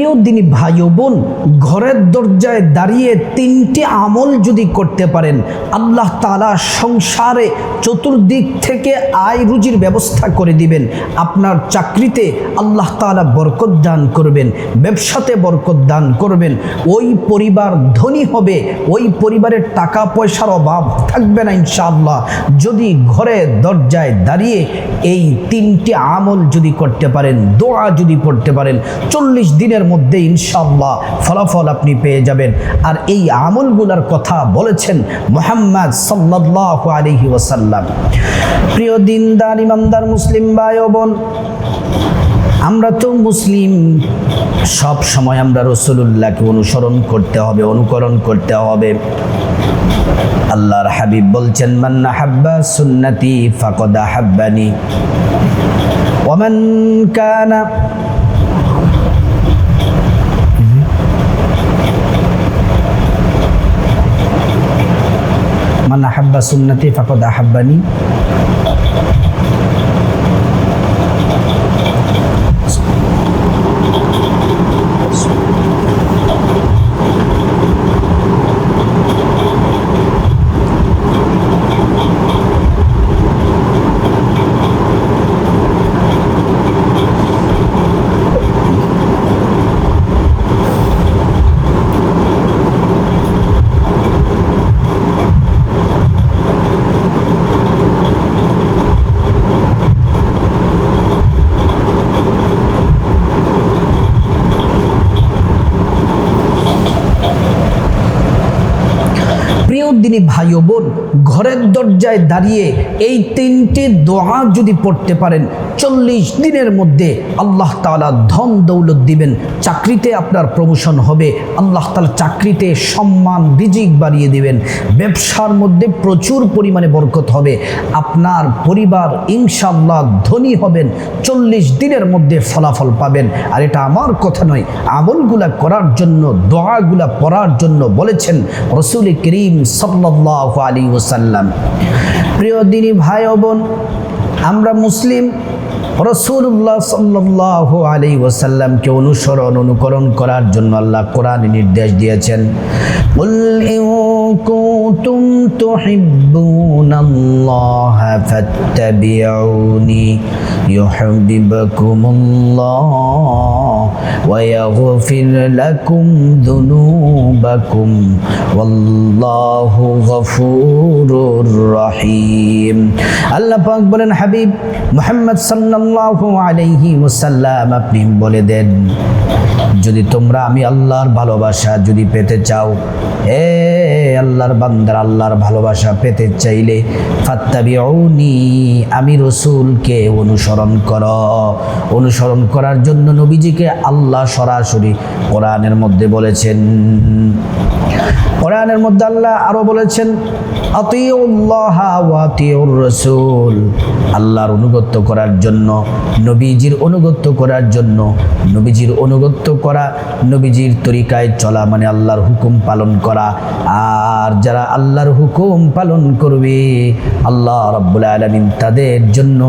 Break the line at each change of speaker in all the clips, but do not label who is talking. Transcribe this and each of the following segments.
প্রিয় দিনী ভাই বোন ঘরের দরজায় দাঁড়িয়ে তিনটি আমল যদি করতে পারেন, আল্লাহ তালা সংসারে চতুর্দিক থেকে আয় রুজির ব্যবস্থা করে দিবেন, আপনার চাকরিতে আল্লাহ তালা বরকত দান করবেন, ব্যবসাতে বরকত দান করবেন, ওই পরিবার ধনী হবে, ওই পরিবারের টাকা পয়সার অভাব থাকবে না ইনশাআল্লাহ। যদি ঘরে দরজায় দাঁড়িয়ে এই তিনটি আমল যদি করতে পারেন, দোয়া যদি পড়তে পারেন, চল্লিশ দিনের মধ্যে ইনশাআল্লাহ ফলাফল আপনি পেয়ে যাবেন। আর এই আমলগুলার কথা বলেছেন মোহাম্মদ সাল্লাহ আলহি ওসাল্লাম প্রিয় দিনদার, ইমানদার মুসলিম ভাই বোন আমরা তো মুসলিম, সব সময় আমরা রসুল্লাহকে অনুসরণ করতে হবে, অনুকরণ করতে হবে। আল্লাহর হাবিব বলছেন মান্না হাব্বা সুন্নতি ফাকদা হাব্বানি ওমান কানা মান আহাব্বা সুন্নতি ফাকদ আহাব্বানি প্রিয় ভাই বোন ঘরের দরজায় দাঁড়িয়ে এই তিনটি দোয়া যদি পড়তে পারেন, চল্লিশ দিনের মধ্যে আল্লাহ তালা ধন দৌলত দিবেন, চাকরিতে আপনার প্রমোশন হবে, আল্লাহ তালা চাকরিতে সম্মান, রিজিক বাড়িয়ে দিবেন, ব্যবসার মধ্যে প্রচুর পরিমাণে বরকত হবে, আপনার পরিবার ইনশাল্লাহ ধনী হবেন, চল্লিশ দিনের মধ্যে ফলাফল পাবেন। আর এটা আমার কথা নয়, আমলগুলা করার জন্য, দোয়াগুলা পড়ার জন্য বলেছেন রসুল করিম সাল্লাহ আলী ওসাল্লাম প্রিয় দিনী ভাই বোন, আমরা মুসলিম রসুল্লাহ সাল্লাহ আলী ওসাল্লামকে অনুসরণ, অনুকরণ করার জন্য আল্লাহ কোরআন নির্দেশ দিয়েছেন। تحبون الله فاتبعوني يحببكم الله ويغفر لكم ذنوبكم والله غفور رحيم আল্লাহ পাক বলেন হাবিব মুহাম্মদ সাল্লাল্লাহু আলাইহি ওয়াসাল্লাম আপনি বলে দেন যদি তোমরা আমি আল্লাহর ভালোবাসা যদি পেতে চাও এ আল্লাহর বান্দার আল্লাহর ভালোবাসা পেতে চাইলে ফাত্তাবিউনি আমি রসুলকে অনুসরণ কর। অনুসরণ করার জন্য নবীজিকে আল্লাহ সরাসরি কোরআনের মধ্যে বলেছেন। কোরআনের মধ্যে আল্লাহ আরও বলেছেন রাসূল। আল্লাহর অনুগত্য করার জন্য, নবীজির অনুগত্য করার জন্য, নবীজির অনুগত্য করা, নবীজির তরিকায় চলা মানে আল্লাহর হুকুম পালন করা। আর যারা আল্লাহর হুকুম পালন করবে, আল্লাহ রব্বুল আলমিন তাদের জন্য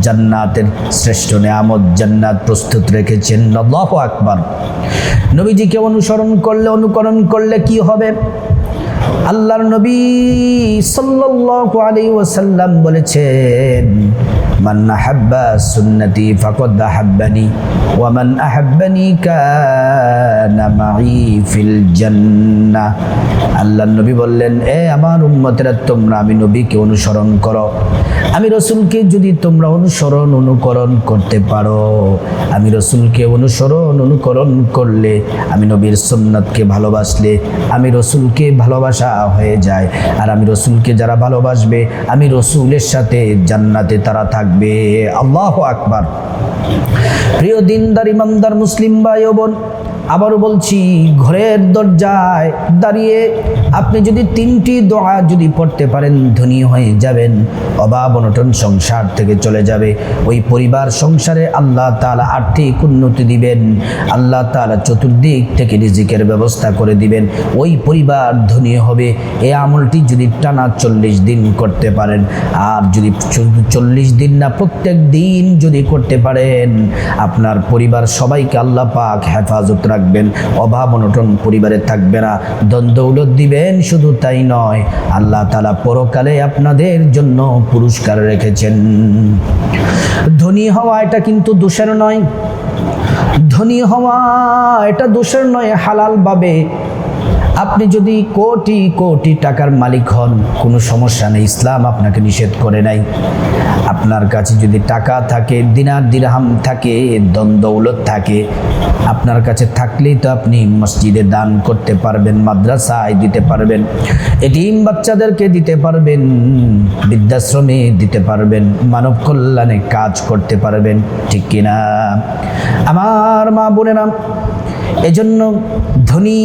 জান্নাতের শ্রেষ্ঠ নিয়ামত জান্নাত প্রস্তুত রেখেছেন। আল্লাহু আকবার। নবীজিকে অনুসরণ করলে, অনুকরণ করলে কি হবে? আল্লাহর নবী সাল্লাল্লাহু আলাইহি ওয়াসাল্লাম বলেছেন, মান আহাব্বা সুন্নতি ফাকাদ আহাব্বানি, ওয়া মান আহাব্বানি কানা মাই ফিল জান্নাহ। আল্লাহর নবী বললেন, এ আমার উম্মতেরা, তোমরা আমি নবীকে অনুসরণ করো। আমি রসুলকে যদি তোমরা অনুসরণ অনুকরণ করতে পারো, আমি রসুলকে অনুসরণ অনুকরণ করলে, আমি নবীর সুন্নতকে ভালোবাসলে, আমি রসুলকে ভালোবাসা হয়ে যায়। আর আমি রসুলকে যারা ভালোবাসবে, আমি রসুলের সাথে জান্নাতে তারা থাকবে। আল্লাহ আকবার। প্রিয় দিনদার, ইমানদার, মুসলিম ভাই বোন আবারও বলছি, ঘরের দরজায় দাঁড়িয়ে আপনি যদি তিনটি দোয়া যদি পড়তে পারেন, ধনী হয়ে যাবেন। অভাব অনটন সংসার থেকে চলে যাবে। ওই পরিবার সংসারে আল্লাহ তাআলা আর্থিক উন্নতি দিবেন। আল্লাহ তালা চতুর্দিক থেকে রিজিকের ব্যবস্থা করে দিবেন। ওই পরিবার ধনী হবে। এই আমলটি যদি টানা চল্লিশ দিন করতে পারেন, আর যদি চল্লিশ দিন না, প্রত্যেক দিন যদি করতে পারেন, আপনার পরিবার সবাইকে আল্লাহ পাক হেফাজত রাখবেন, অভাব অনটন পরিবারে থাকবে না। দ্বন্দ্বৌলত দিবেন, শুধু তাই নয়, আল্লাহ তালা পরকালে আপনাদের জন্য পুরস্কার রেখেছেন। ধনী হওয়া এটা কিন্তু দোষের নয়। ধনী হওয়া এটা দোষের নয় হালালভাবে আপনি যদি কোটি কোটি টাকার মালিক হন, কোনো সমস্যা নেই। ইসলাম আপনাকে নিষেধ করে নাই। আপনার কাছে যদি টাকা থাকে, দিনার দিরহাম থাকে দ্বন্দ্বৌলত থাকে, আপনার কাছে থাকলেই তো আপনি মসজিদে দান করতে পারবেন, মাদ্রাসায় দিতে পারবেন এটিম বাচ্চাদেরকে দিতে পারবেন, বৃদ্ধাশ্রমে দিতে পারবেন, মানব কল্যাণে কাজ করতে পারবেন, ঠিক কিনা? আমার মা বোনেরা এজন্য ধনী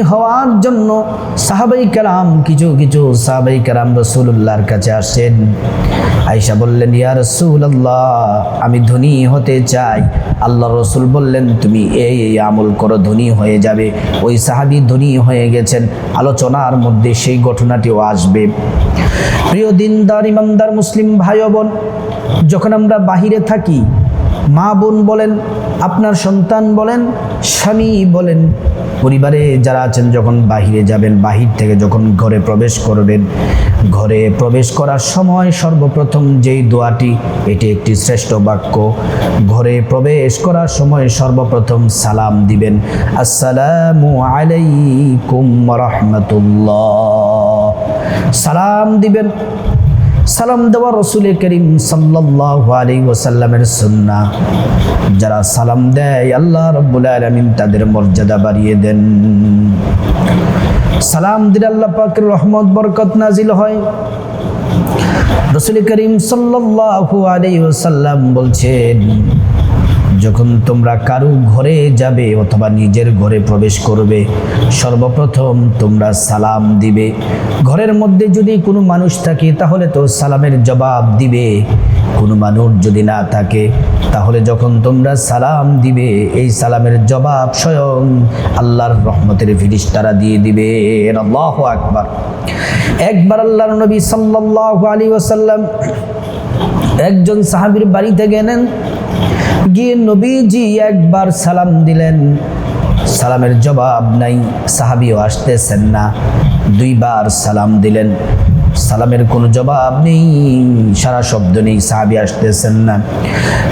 হওয়ার জন্য সাহাবাই কালাম কিছু কিছু সাহাবাই কালাম রসুল্লাহর কাছে আসেন। আয়সা বললেন, ইয়া রসুল্লাহ আমি ধনী হতে চাই। আল্লাহ রসুল বললেন, তুমি এই এই আমল করো, ধনী হয়ে যাবে। ওই সাহাবি ধনী হয়ে গেছেন। আলোচনার মধ্যে সেই ঘটনাটিও আসবে। প্রিয় দিনদার, ইমানদার মুসলিম ভাই বোন, যখন আমরা বাহিরে থাকি মা বোন বলেন, আপনার সন্তান বলেন, স্বামী বলেন। পরিবারে যারা আছেন, যখন বাহিরে যাবেন, বাহির থেকে যখন ঘরে প্রবেশ করবেন, ঘরে প্রবেশ করার সময় সর্বপ্রথম যেই দোয়াটি, এটি একটি শ্রেষ্ঠ বাক্য। ঘরে প্রবেশ করার সময় সর্বপ্রথম সালাম দিবেন। আসসালামু আলাইকুম রহমতুল্লাহ। সালাম দিবেন সালাম দেওয়া রসুল করিম সাল্লাহ আলী ওসাল্লামের সুন্না যারা সালাম দেয়, আল্লাহ রব্বুল আলমিন তাদের মর্যাদা বাড়িয়ে দেন। সালাম দিল আল্লাহ পাকের রহমত, বরকত নাজিল হয়। রসুল করিম সাল্লাহ আলী ওসাল্লাম বলছেন যখন তোমরা কারু ঘরে যাবে অথবা নিজের ঘরে প্রবেশ করবে, সর্বপ্রথম তোমরা সালাম দিবে। ঘরের মধ্যে যদি কোনো মানুষ থাকে, তাহলে তো সালামের জবাব দিবে। কোনো মানুষ যদি না থাকে, তাহলে যখন তোমরা সালাম দিবে, এই সালামের জবাব স্বয়ং আল্লাহর রহমতের ফিরিস্তারা দিয়ে দিবে। আল্লাহ আকবার। একবার আল্লাহর নবী সাল্লাহ আলী ওসাল্লাম একজন সাহাবির বাড়িতে গেলেন গিয়ে নবীজি একবার সালাম দিলেন। সালামের জবাব নাই, সাহাবিও আসতেছেন না। দুইবার সালাম দিলেন। সালামের কোনো জবাব নেই, সারা শব্দ নেই, সাহাবি আসতেছেন না।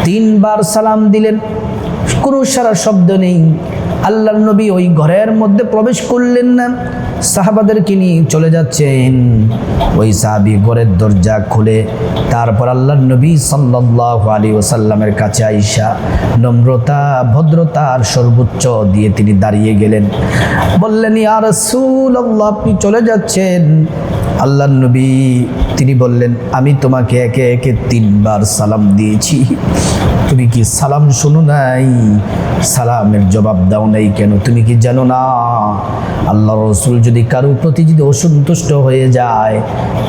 তিনবার সালাম দিলেন, কোনো সারা শব্দ নেই। আল্লাহর নবী ওই ঘরের মধ্যে প্রবেশ করলেন না। সাহাবাদেরকে নিয়ে চলে যাচ্ছেন। ওই সাহাবি ঘরের দরজা খুলে তারপর আল্লাহর নবী সাল্লাহ আলী ওসাল্লামের কাছে আইসা নম্রতা ভদ্রতার সর্বোচ্চ দিয়ে তিনি দাঁড়িয়ে গেলেন। বললেন আর সুল আল্লাহ আপনি চলে যাচ্ছেন? আল্লাহর নবী, তিনি বললেন, আমি তোমাকে একে একে তিনবার সালাম দিয়েছি। তুমি কি সালাম শোনো নাই? সালামের জবাব দাও নাই কেন? তুমি কি জানো না? আল্লাহ রসুল যদি কারোর প্রতি যদি অসন্তুষ্ট হয়ে যায়,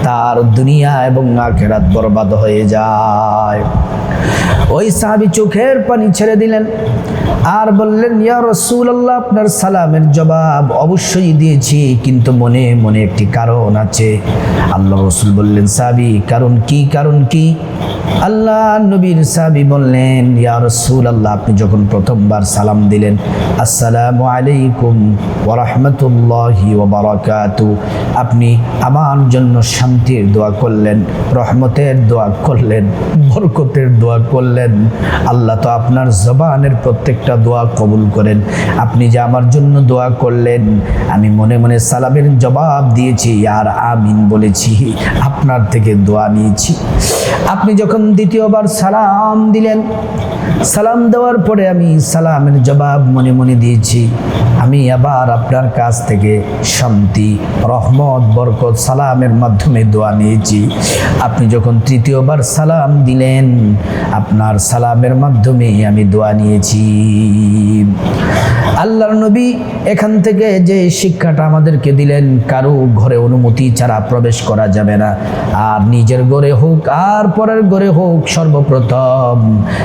তার দুনিয়া এবং আখেরাত বরবাদ হয়ে যায়। ওই সাহাবি চোখের পানি ছেড়ে দিলেন আর বললেন, ইয়া রসুল আল্লাহ আপনার সালামের জবাব অবশ্যই দিয়েছি, কিন্তু মনে মনে একটি কারণ আছে। আল্লাহ রসুল বললেন সাবি কারণ কি কারণ কি? আল্লাহ নবীর সাবি বললেন ইয়া রসুল আল্লাহ আপনি যখন প্রথমবার সালাম দিলেন, আসসালামু আলাইকুম ওরহমতুল্লাহি ওবরাকাতু আপনি আমার জন্য শান্তির দোয়া করলেন, রহমতের দোয়া করলেন, বরকতের দোয়া করলেন। আল্লাহ তো আপনার জবানের প্রত্যেকটা দোয়া কবুল করেন। আপনি যে আমার জন্য দোয়া করলেন, আমি মনে মনে সালামের জবাব দিয়েছি আর আমিন বলেছি, আপনার থেকে দোয়া নিয়েছি। আপনি যখন দ্বিতীয়বার সালাম দিলেন সালাম দেওয়ার পরে আমি সালামের জবাব মনে মনে দিয়েছি। আমি আবার আপনার কাছ থেকে শান্তি, রহমত, বরকত, সালামের মাধ্যমে দোয়া নিয়েছি। আপনি যখন তৃতীয়বার সালাম দিলেন, আপনার সালামের মাধ্যমে আমি দোয়া নিয়েছি। আল্লাহর নবী এখান থেকে যে শিক্ষাটা আমাদেরকে দিলেন, কারও ঘরে অনুমতি ছাড়া প্রবেশ করা যাবে না। আর নিজের ঘরে হোক, আর পরের ঘরে হোক, সর্বপ্রথম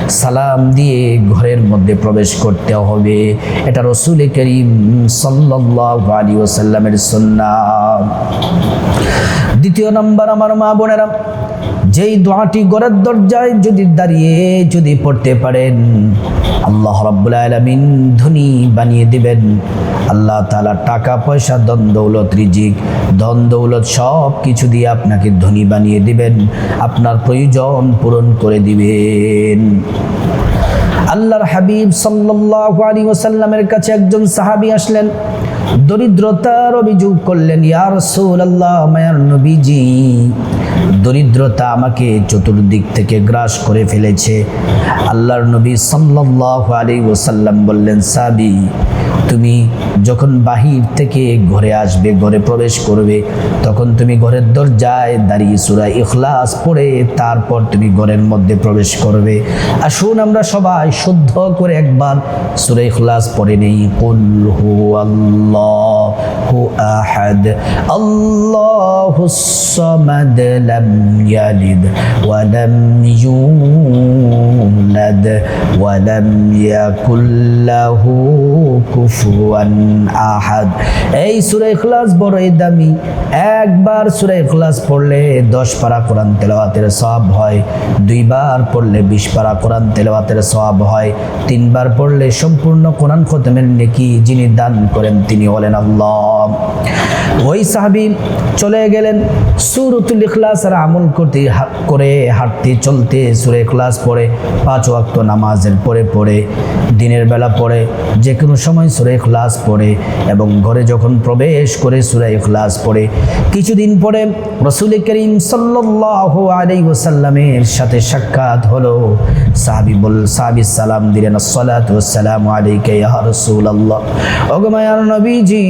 সালাম দিয়ে ঘরের মধ্যে প্রবেশ করতে হবে। এটা রসুল করিম সাল্লি ওসাল্লামের সন্না দ্বিতীয় নম্বর আমার মা বোনেরা যেই দোয়াটি ঘরের দরজায় যদি দাঁড়িয়ে যদি পড়তে পারেন, আল্লাহ রাব্বুল আলামিন ধনী বানিয়ে দিবেন। আল্লাহ তাআলা টাকা, পয়সা, ধন, দৌলত, রিজিক, ধন, দৌলত সব কিছু দিয়ে আপনাকে ধনী বানিয়ে দিবেন। আপনার প্রয়োজন পূরণ করে দিবেন। আল্লাহর হাবিব সাল্লাল্লাহু আলাইহি ওয়াসাল্লামের কাছে একজন সাহাবী আসলেন। দরিদ্রতার অভিযোগ করলেন, ইয়া রাসূলুল্লাহ, মায়ার নবীজি, দরিদ্রতা আমাকে চতুর্দিক থেকে গ্রাস করে ফেলেছে। আল্লাহর নবী সাল্লাল্লাহু আলাইহি ওয়াসাল্লাম বললেন সাবি তুমি যখন বাহির থেকে ঘরে আসবে, ঘরে প্রবেশ করবে, তখন তুমি ঘরের দরজায় দাঁড়িয়ে সূরা ইখলাস পড়ে, তারপর তুমি ঘরের মধ্যে প্রবেশ করবে। আসুন আমরা সবাই শুদ্ধ করে একবার সূরা ইখলাস পড়ে নেই। কুল আল্লাহু আহাদ আল্লাহুস সামাদ লাম ইয়ালিদ ওয়া লাম ইউলাদ ওয়া ইয়াকুল লাহু কুফুয়ান আহাদ এই সূরা ইখলাস বড়ই দামি। একবার সূরা ইখলাস পড়লে 10 পারা কোরআন তেলাওয়াতের সওয়াব হয়, দুইবার পড়লে 20 পারা কোরআন তেলাওয়াতের সওয়াব হয়, তিনবার পড়লে সম্পূর্ণ কোরআন খতমের নেকি যিনি দান করেন তিনি হলেন আল্লাহ। ওই সাহাবী চলে গেলেন। সুরতুল ইখলাস আর আমল করতে করে হাঁটতে চলতে সূরা ইখলাস পড়ে, পাঁচ ওয়াক্ত নামাজের পরে পড়ে, দিনের বেলা পড়ে যে কোনো সময় সূরা ইখলাস পড়ে এবং ঘরে যখন প্রবেশ করে সূরা ইখলাস পড়ে। কিছুদিন পরে রসুল করিম সাল্লাল্লাহু আলাইহি ওয়াসাল্লামের সাথে সাক্ষাৎ হলো। সাহাবী বল, সাহাবী সালাম দিলেন, আসসালাতু ওয়াসসালামু আলাইকা ইয়া রাসূলুল্লাহ। ওগো মায়ার নবীজি,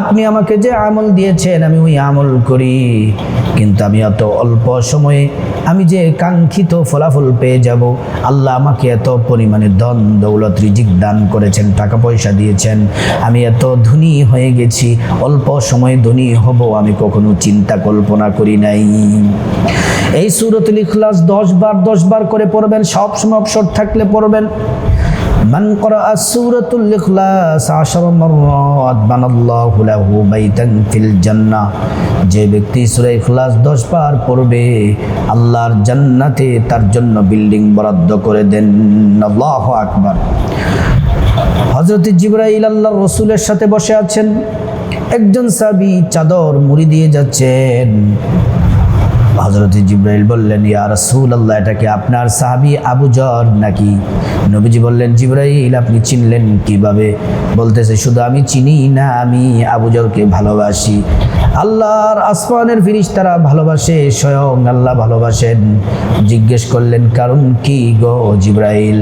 আপনি আমাকে যে আমল দিয়েছেন, আমি ওই আমল করি। কিন্তু আমি এত অল্প সময়ে আমি যে কাঙ্ক্ষিত ফলাফল পেয়ে যাব, আল্লাহ আমাকে এত পরিমাণে ধন, দৌলত, রিজিক দান করেছেন, টাকা পয়সা দিয়েছেন। আমি এত ধনী হয়ে গেছি, অল্প সময়ে ধনী হব, আমি কখনো চিন্তা কল্পনা করি নাই। এই সুরতুল ইখলাস দশ বার দশ বার করে পড়বেন, সব সময় অবসর থাকলে পড়বেন। মান قرأ سورة الإخلاص عشر مرات بنى الله له بيتا في الجنة যে ব্যক্তি সূরা ইখলাস 10 বার পড়বে আল্লাহর জান্নাতে তার জন্য বিল্ডিং বরাদ্দ করে দেন আল্লাহু আকবার হযরত জিবরাইল আল্লাহর রসুলের সাথে বসে আছেন একজন সাবি চাদর মুড়ি দিয়ে যাচ্ছেন হজরত জিব্রাইল বললেন, ইয়া রাসূল আল্লাহ এটাকে আপনার সাহাবী আবু জর নাকি? নবীজি বললেন, জিব্রাইল, আপনি চিনলেন কীভাবে? বলতেছে, শুধু আমি চিনি না, আমি আবু জরকে ভালোবাসি। আল্লাহর আসমানের ফিরিস তারা ভালোবাসে, স্বয়ং আল্লাহ ভালোবাসেন। জিজ্ঞেস করলেন, কারণ কি গো জিব্রাইল?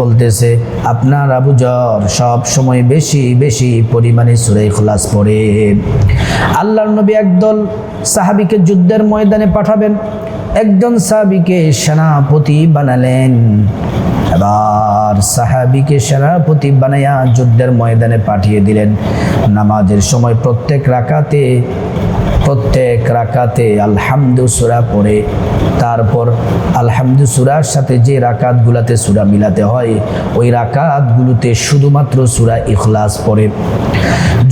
বলতেছে, আপনার আবু জর সব সময় বেশি বেশি পরিমাণে সুরে খোলাস পড়ে। আল্লাহর নবী একদল সাহাবিকে যুদ্ধের ময়দানে পাঠাবেন একজন সাহাবিকে সেনাপতি বানালেন। এবার সাহাবিকে সেনাপতি বানাইয়া যুদ্ধের ময়দানে পাঠিয়ে দিলেন। নামাজের সময় প্রত্যেক রাকাতে প্রত্যেক রাকাতে আলহামদুসুরা পড়ে। তারপর আলহামদু সুরার সাথে যে রাকাতগুলাতে সুরা মিলাতে হয়, ওই রাকাতগুলোতে শুধুমাত্র সুরা ইখলাস পড়ে।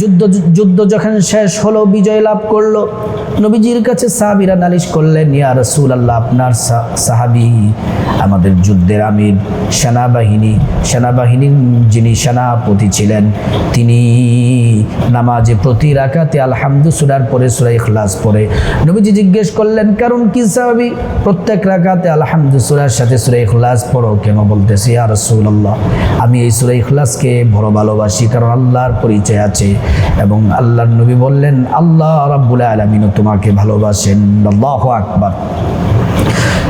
যুদ্ধ যুদ্ধ যখন শেষ হলো, বিজয় লাভ করল, নবীজির কাছে সাহাবিরা নালিশ করলেন, ইয়া রসুল আল্লাহ আপনার সাহাবি আমাদের যুদ্ধের আমির, সেনাবাহিনী, সেনাবাহিনীর যিনি সেনাপতি ছিলেন, তিনি নামাজে প্রতি রাকাতে আলহামদু সুরার পরে সুরা ইখলাস পরে নবীজি জিজ্ঞেস করলেন, কারণ কি সাহাবি? প্রত্যেক রাকাতে আলহামদু সুরার সাথে সুরা ইখলাস পড়ো, কেন বলতেছি, ইয়া রাসূলুল্লাহ, আমি এই সুরা ইখলাসকে বড় ভালোবাসি কারণ আল্লাহর পরিচয় আছে এবং আল্লাহর নবী বললেন, আল্লাহ রাব্বুল আলামিনও তোমাকে ভালোবাসেন। আল্লাহ আকবার।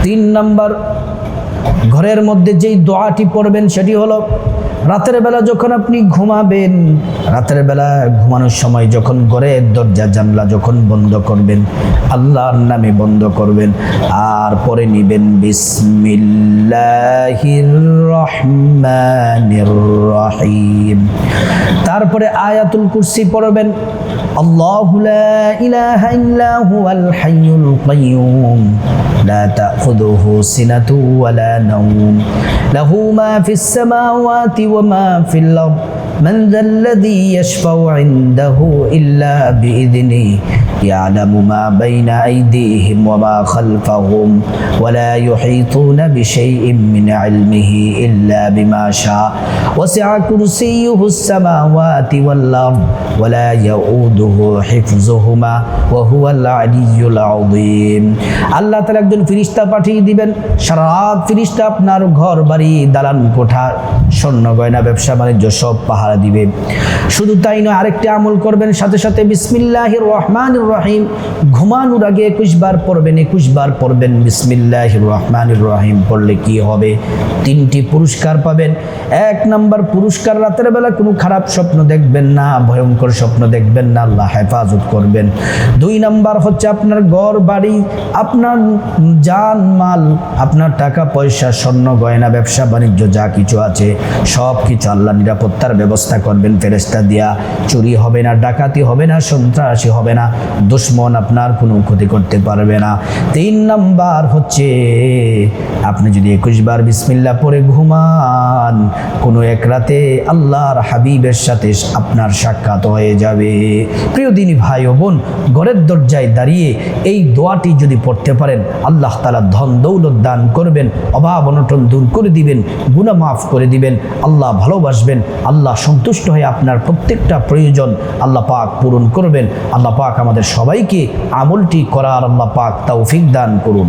তিন নম্বর, ঘরের মধ্যে যেই দোয়াটি পড়বেন সেটি হলো রাতের বেলা যখন আপনি ঘুমাবেন, রাতের বেলা ঘুমানোর সময় যখন ঘরে দরজা জানলা যখন বন্ধ করবেন, আল্লাহর নামে বন্ধ করবেন, আর পরে নিবেন বিসমিল্লাহির রহিম। তারপরে আয়াতুল কুরসি পড়বেন, আল্লাহ লা ইলাহা ইল্লা হুয়াল হাইয়ুল কাইয়ুম, লা তাখুযুহু সিনাতু ওয়ালা নাওম, লাহু মা ফিস সামাওয়াতি وما في الأرض من ذا الذي يشفع عنده إلا بإذنه يعلم ما بين أيديهم وما خلفهم ولا يحيطون بشيء من علمه إلا بما شاء وسع كرسيه السماوات والأرض ولا يؤوده حفظهما وهو العلي العظيم আল্লাহ তালা একজন ফিরিস্তা পাঠিয়ে দিবেন সারা রাত ফিরিস্তা আপনার ঘর বাড়ি দালান কোঠা স্বর্ণ গয়না, ব্যবসা, বাণিজ্য সব পাহারা দিবে। শুধু তাই নয়, আরেকটি আমল করবেন, সাথে সাথে বিসমিল্লাহ রহমান রহিম, ঘুমানোর আগে একুশ বার পড়বেন একুশ বার পড়বেন বিসমিল্লাহ রহমান রহিম, পড়লে কি হবে? তিনটি পুরস্কার পাবেন। এক নাম্বার পুরস্কার, রাতের বেলা কোনো খারাপ স্বপ্ন দেখবেন না, ভয়ঙ্কর স্বপ্ন দেখবেন না, আল্লাহ হেফাজত করবেন। দুই নাম্বার হচ্ছে আপনার ঘর, বাড়ি, আপনার জান মাল আপনার টাকা, পয়সা, স্বর্ণ, গয়না, ব্যবসা, বাণিজ্য, যা কিছু আছে, সব কিছু আল্লাহ নিরাপত্তার ব্যবস্থা করবেন ফেরেস্তা দিয়া। চুরি হবে না, ডাকাতি হবে না, সন্ত্রাসী হবে না, দুশ্মন আপনার কোনো ক্ষতি করতে পারবে না। তিন নাম্বার হচ্ছে, আপনি যদি একুশ বার বিসমিল্লা পরে ঘুমান, কোনো এক রাতে আল্লাহর হাবিবের সাথে আপনার সাক্ষাৎ হয়ে যাবে। প্রিয় দিনী ভাই ও বোন, ঘরের দরজায় দাঁড়িয়ে এই দোয়াটি যদি পড়তে পারেন, আল্লাহ তালা ধন দৌলত দান করবেন অভাব অনটন দূর করে দিবেন গুণা মাফ করে দিবেন আল্লাহ ভালোবাসবেন, আল্লাহ সন্তুষ্ট হয়ে আপনার প্রত্যেকটা প্রয়োজন আল্লাহ পাক পূরণ করবেন। আল্লাহ পাক আমাদের সবাইকে আমলটি করার আল্লাহ পাক তৌফিক দান করুন।